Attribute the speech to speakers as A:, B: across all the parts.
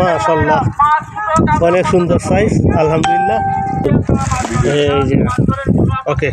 A: মাশাল্লাহ অনেক সুন্দর সাইজ আলহামদুলিল্লাহ। এই যে ওকে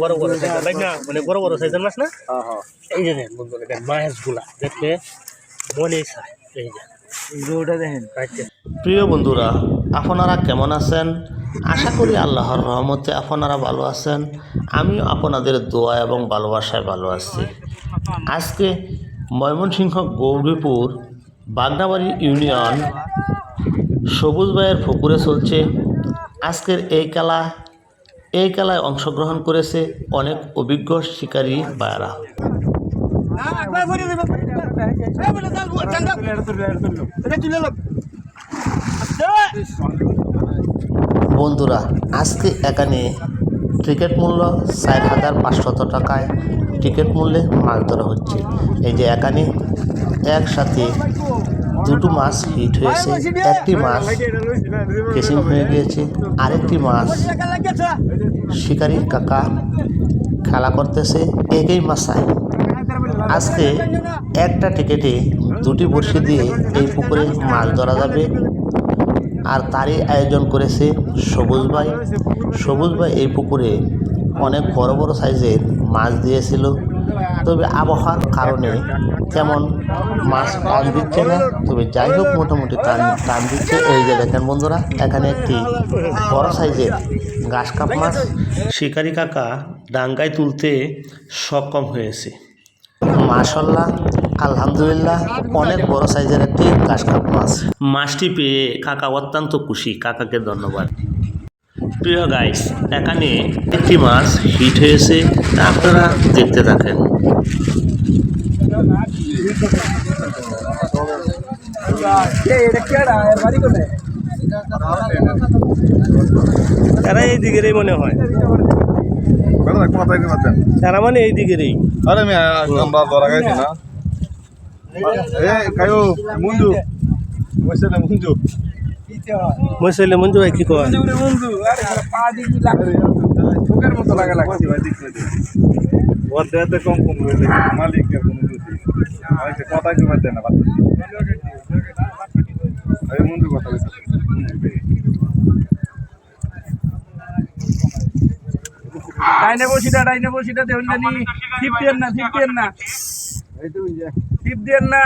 A: বড় বড় সাইজের লাইক না মানে বড় বড় সাইজের মাছ না? এই যে দেখেন বন্ধু দেখেন দেখলে মনে চায় এই যে।
B: প্রিয় বন্ধুরা, আপনারা কেমন আছেন? আশা করি আল্লাহর রহমতে আপনারা ভালো আছেন। আমিও আপনাদের দোয়া এবং ভালোবাসায় ভালো আছি। আজকে ময়মনসিংহ গৌরীপুর বাগনাবাড়ি ইউনিয়ন সবুজ ভাইয়ের পুকুরে চলছে। আজকের এই খেলা, এই খেলায় অংশগ্রহণ করেছে অনেক অভিজ্ঞ শিকারী ভাইয়েরা। বন্ধুরা, আজকে এখানে টিকিট মূল্য চার হাজার পাঁচশত টাকায় টিকিট মূল্যে মাছ ধরা হচ্ছে। এই যে এখানে একসাথে দুটো মাছ হিট হয়েছে। একটি মাছ কেসিং হয়ে গিয়েছে। আরেকটি মাছ শিকারি কাকা খেলা করতেছে। একই মাছায় আজকে একটা টিকেটে দুটি বড়শি দিয়ে এই পুকুরে মাছ ধরা যাবে। আর তারই আয়োজন করেছে সবুজ ভাই। সবুজ ভাই এই পুকুরে অনেক বড় বড় সাইজের মাছ দিয়েছিল। তবে আবহাওয়ার কারণে তেমন মাছ টান দিচ্ছে না। তবে যাই হোক, মোটামুটি টান টান দিচ্ছে। এই যে দেখেন বন্ধুরা, এখানে একটি বড় সাইজের ঘাস কাপ মাছ।
A: শিকারি কাকা ডাঙ্গায় তুলতে সক্ষম হয়েছে।
B: মাশাল্লাহ আলহামদুলিল্লাহ অনেক বড় সাইজের একটি কাশকাপ মাছ।
A: মাছটি পেয়ে কাকা অত্যন্ত খুশি। কাকাকে ধন্যবাদ। প্রিয় গাইস এখানে একটি মাছ হিট হয়েছে আপনারা দেখতে থাকেন। তারা এই দিকেরই মনে হয়। তারা মানে এই দিকেরই।
C: আরে আমরা ধরা গেছি না। এ কায়ো মুঞ্জু মশলে মুঞ্জু
A: মশলে মুঞ্জু ভাই কি কয়?
C: মুঞ্জু আরে পা দিকি লাগে ঠোকের মতো লাগা লাগছে ভাই দেখতে। ওর দেতে কম কম রয়েছে
D: ডাইনে বসিটা ডাইনে বসিটা দেখুন জানি টিপ দেন না টিপ দেন না। টিপ দেন না।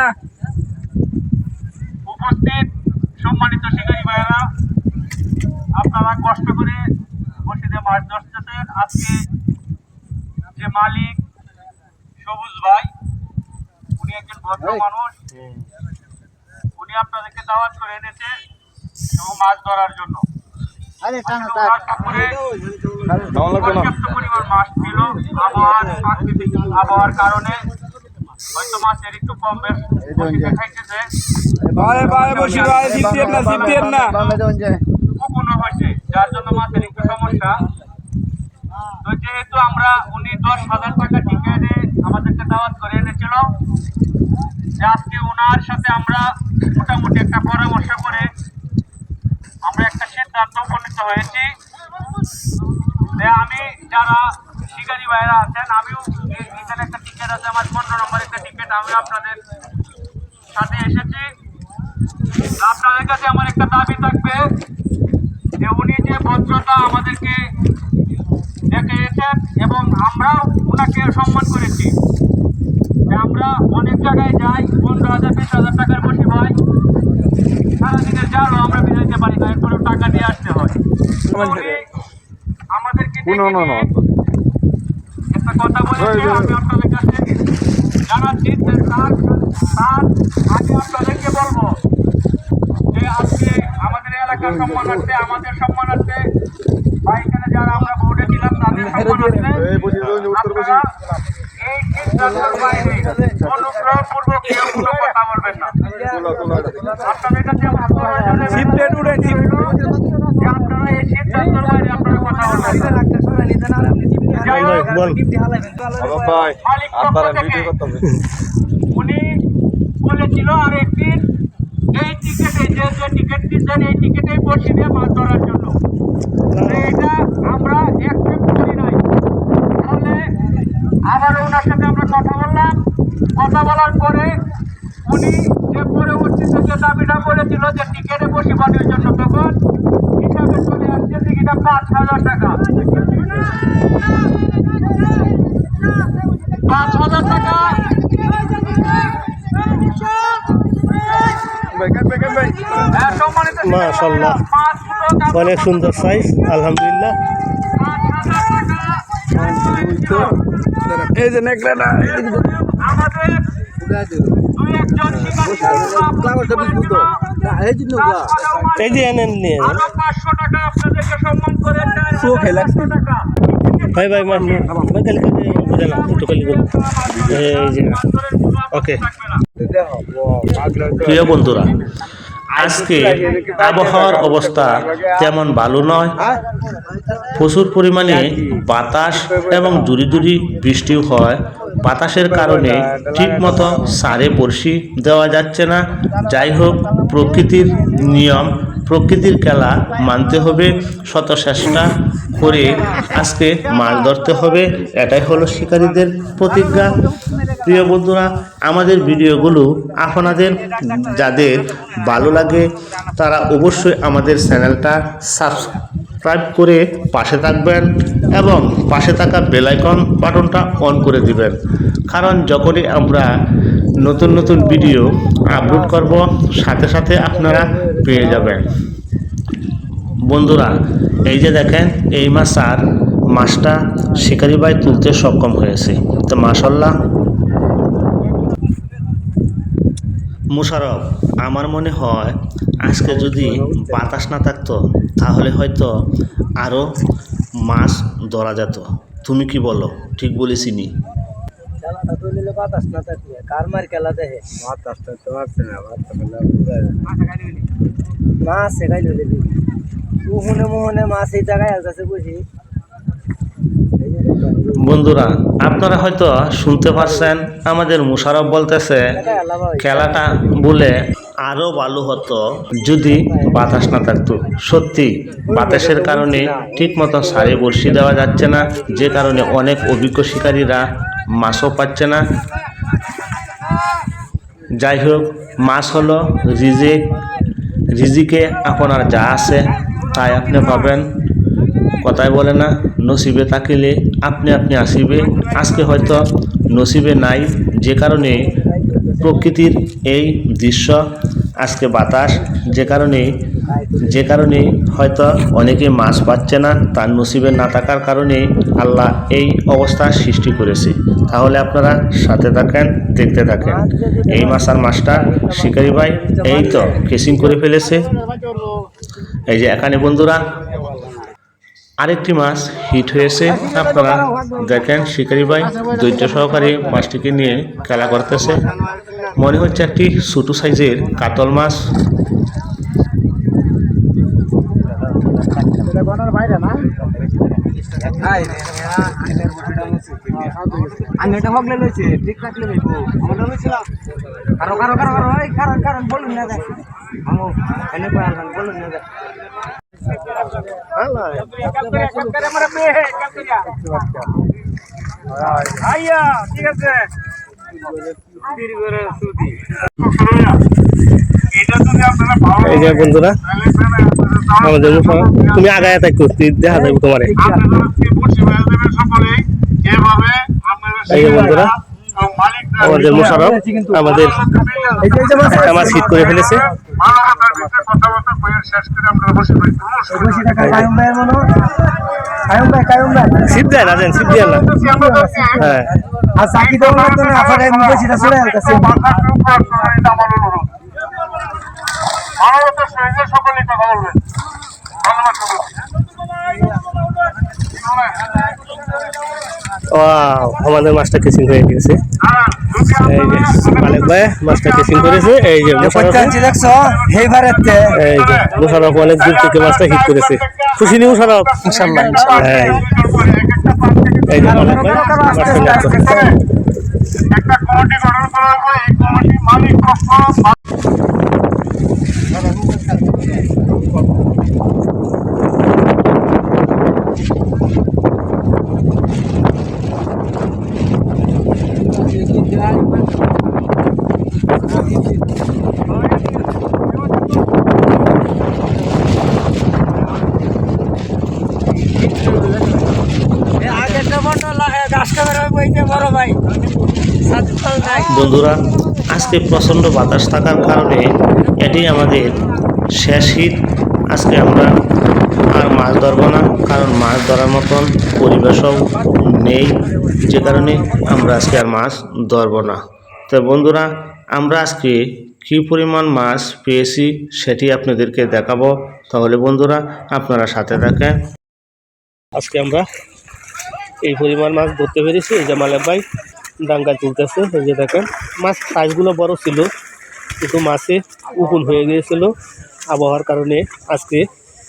D: উপস্থিত সম্মানিত শিকারী ভাইয়েরা আপনারা কষ্ট করে বসিতে মাছ ধরতেছেন। আজকে যে মালিক সবুজ ভাই উনি একজন ভদ্র মানুষ। উনি আপনাদেরকে দাওয়াত করে এনেছে এবং মাছ ধরার জন্য। পুকুরে
C: নাও লাগবে না।
D: পরিমাণ মাছ ছিল। আবহাওয়ার প্রাকৃতিক আবহাওয়ার কারণে হয়তো মাছের একটু কম বেশ দেখাইতেছে। কখনো হয়েছে যার জন্য মাছের একটু সমস্যা। তো যেহেতু আমরা উনি দশ হাজার টাকা টিকিটে আমাদেরকে দাওয়াত করে এনেছিল যে আজকে ওনার সাথে আমরা মোটামুটি একটা পরামর্শ করে আমরা একটা সিদ্ধান্ত উপনীত হয়েছি যে আমি যারা শিকারী ভাইরা আছেন আমিও এখানে একটা টিকিট আছে আমার পনেরো নম্বর একটা টিকিট আমি আপনাদের সাথে এসেছি। আপনাদের কাছে আমার একটা দাবি থাকবে যে উনি যে ভদ্রতা আমাদেরকে দেখিয়েছেন এবং আমরাও ওনাকে সম্মান করেছি। আমরা অনেক জায়গায় যাই পনেরো হাজার বিশ হাজার টাকার বসি ভাই সারাদিনের জালও আমরা বেরোতে পারি না এরপরেও টাকা নিয়ে আসতে হয়। তো
C: না, না, না।
D: ডেকে নিয়ে একটা কথা বলেছে আমি আপনাদের কাছে জানাচ্ছি যে তার তার আমি আপনাদেরকে বলব যে আজকে আমাদের এলাকার সম্মানার্থে আমাদের সম্মানার্থে বা এখানে যারা আমরা ভোটে দিলাম তাদের সম্মানার্থে আপনারা এই সিদ্ধান্তের বাইরে অনুগ্রহপূর্বক কেউ কোনো কথা বলবেন না।
C: তোলা তোলা।
D: আপনাদের কাছে আমার সিপ্টেড উড়ে যে আপনারা এই সিদ্ধান্তের বাইরে আপনারা কথা বলবেন উনি বলেছিল আর একদিন এই টিকেটে যে যে টিকিট দিচ্ছেন এই টিকিটেই বসি মাছ ধরার জন্য। এটা আমরা অ্যাকসেপ্ট তাহলে আবার ওনার সাথে আমরা কথা বললাম। কথা বলার পরে উনি যে পরবর্তীতে যে দাবিটা বলেছিল যে টিকেটে বসে পানির জন্য তখন হিসাবে চলে আসছে টিকিটটা পাঁচ হাজার টাকা। পাঁচ হাজার টাকা
A: অনেক সুন্দর সাইজ আলহামদুলিল্লাহ।
C: এই যে
A: এই এনেন নিয়ে।
D: পাঁচশো টাকা আপনাদেরকে সম্মান করে পাঁচশো টাকা।
A: ভাই ভাই ভাই ভাই খালি কালি বুঝে না একটু খালি এই যে ওকে।
B: প্রিয় বন্ধুরা আজকে আবহাওয়ার অবস্থা তেমন ভালো নয় প্রচুর পরিমাণে বাতাস এবং জুড়ি জুড়ি বৃষ্টিও হয়। বাতাসের কারণে ঠিকমতো সারে বর্ষি দেওয়া যাচ্ছে না। যাই হোক প্রকৃতির নিয়ম প্রকৃতির খেলা মানতে হবে শত চেষ্টা করে আজকে মাছ ধরতে হবে। এটাই হলো শিকারীদের প্রতিজ্ঞা। প্রিয় বন্ধুরা, আমাদের ভিডিওগুলো আপনাদের, যাদের ভালো লাগে, তারা অবশ্যই আমাদের চ্যানেলটা সাবস্ক্রাইব করে পাশে থাকবেন এবং পাশে থাকা বেলাইকন বাটনটা অন করে দিবেন। কারণ যখনই আমরা নতুন নতুন ভিডিও আপলোড করব, সাথে সাথে আপনারা পেয়ে যাবেন। বন্ধুরা, এই যে দেখেন, এই মাছ আর মাছটা শিকারি ভাই তুলতে সক্ষম হয়েছে। তো মাসাল্লাহ মুশারফ আমার মনে হয় আজকে যদি বাতাস না থাকতো তাহলে হয়তো আরও মাছ ধরা যেত তুমি কি বলো ঠিক বলেছি নি
E: মাছ শেখাই মাছ এই জায়গায় আসছে বুঝি
B: বন্ধুরা, আপনারা হয়তো শুনতে পারছেন, আমাদের মুশারফ বলতেছে, খেলাটা বলে আরও ভালো হতো যদি বাতাস না থাকতো। সত্যি, বাতাসের কারণে ঠিক মতো সারে বর্ষি দেওয়া যাচ্ছে না, যে কারণে অনেক অভিজ্ঞ শিকারীরা মাছও পাচ্ছে না। যাই হোক, মাছ হলো রিজিক। রিজিকে আপনার যা আছে, তাই আপনি পাবেন। কথায় বলে না, নসিবে থাকিলে আপনি আপনি আসিবে। আজকে হয়তো নসিবে নাই, যে কারণে প্রকৃতির এই দৃশ্য, আজকে বাতাস, যে কারণে যে কারণে হয়তো অনেকে মাছ পাচ্ছে না, তার নসিবে না থাকার কারণে আল্লাহ এই অবস্থা সৃষ্টি করেছে। তাহলে আপনারা সাথে থাকেন, দেখতে থাকেন। এই মাছ আর মাছটা শিকারি ভাই, এই তো কেসিং করে ফেলেছে। এই যে এখানে বন্ধুরা আরেকটি মাছ হিট হয়েছে। আপনারা দেখেন, শিকারি ভাই ধৈর্য সহকারে মাছটিকে নিয়ে খেলা করতেছে। মনে হচ্ছে একটি ছোটো সাইজের কাতল মাছ।
E: কারও কারও কারও কারও কারণ বলুন না
D: আইয়া ঠিক আছে।
A: এই যে বন্ধুরা আমাদের তুমি আগায় থাকো দেখা যাবে তোমারে। এই যে বন্ধুরা আমাদের মুশারফ আমাদের মাছ হিট করে ফেলেছে। দেয় না দেন সিপ দিয়ে না। হ্যাঁ।
D: মানবতার সঙ্গে কথা বলবেন ধন্যবাদ
A: ওয়াও আমাদের মাছটা কেসিং হয়ে গেছে এই যে মালিক ভাই মাছটা কেসিং করেছে। এই যে এই যে মুশারফ অনেক দূর থেকে মাছটা হিট করেছে। খুশি নি মুশারফ? ইনশাআল্লাহ হ্যাঁ। এই যে মালিক ভাই মাছটা নিয়ে আসছে।
D: একটা কমিটি গঠন করা হবে এই কমিটি মালিক
A: বন্ধুরা, আজকে প্রচণ্ড বাতাস থাকার কারণে এটি আমাদের শেষ হিট আজকে আমরা আর মাছ ধরব না, কারণ মাছ ধরার মতন পরিবেশও নেই, যে কারণে আমরা আজকে আর মাছ ধরবো না। তো বন্ধুরা আমরা আজকে কী পরিমাণ মাছ পেয়েছি সেটি আপনাদেরকে দেখাবো। তাহলে বন্ধুরা আপনারা সাথে থাকেন। আজকে আমরা এই পরিমাণ মাছ ধরতে পেরেছি। এই যে মালেক ভাই ডাঙ্গা তুলতেছে। এই যে দেখেন মাছ সাইজগুলো বড় ছিল কিন্তু মাছে উকুন হয়ে গিয়েছিল। আবহাওয়ার কারণে আজকে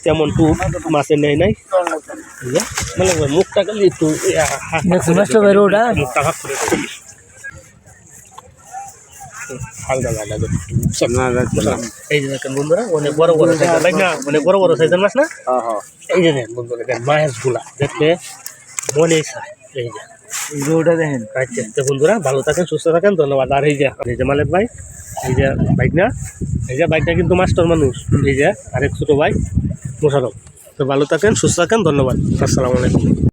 A: তেমন টুপ মাছে নেয় নাই। যে মুখটা খালি একটু? মুখটা করে। হালকা গালা এই যে দেখেন বন্ধুরা অনেক বড় বড় সাইজের ভাই না? অনেক বড় বড় সাইজের মাছ না? এই যে দেখেন বন্ধুরা দেখেন মাছগুলা দেখলে মনে চায়। এই যে।
E: ওটা দেখেন।
A: আচ্ছা তো বন্ধুরা ভালো থাকেন সুস্থ থাকেন ধন্যবাদ। আর এই যে এই যে মালিক ভাই এই যে বাইক না? এই যে বাইকটা কিন্তু মাস্টার মানুষ। এই যে আরেক ছোটো ভাই মোশারফ তো ভালো থাকেন সুস্থ থাকেন ধন্যবাদ। আসসালামু আলাইকুম।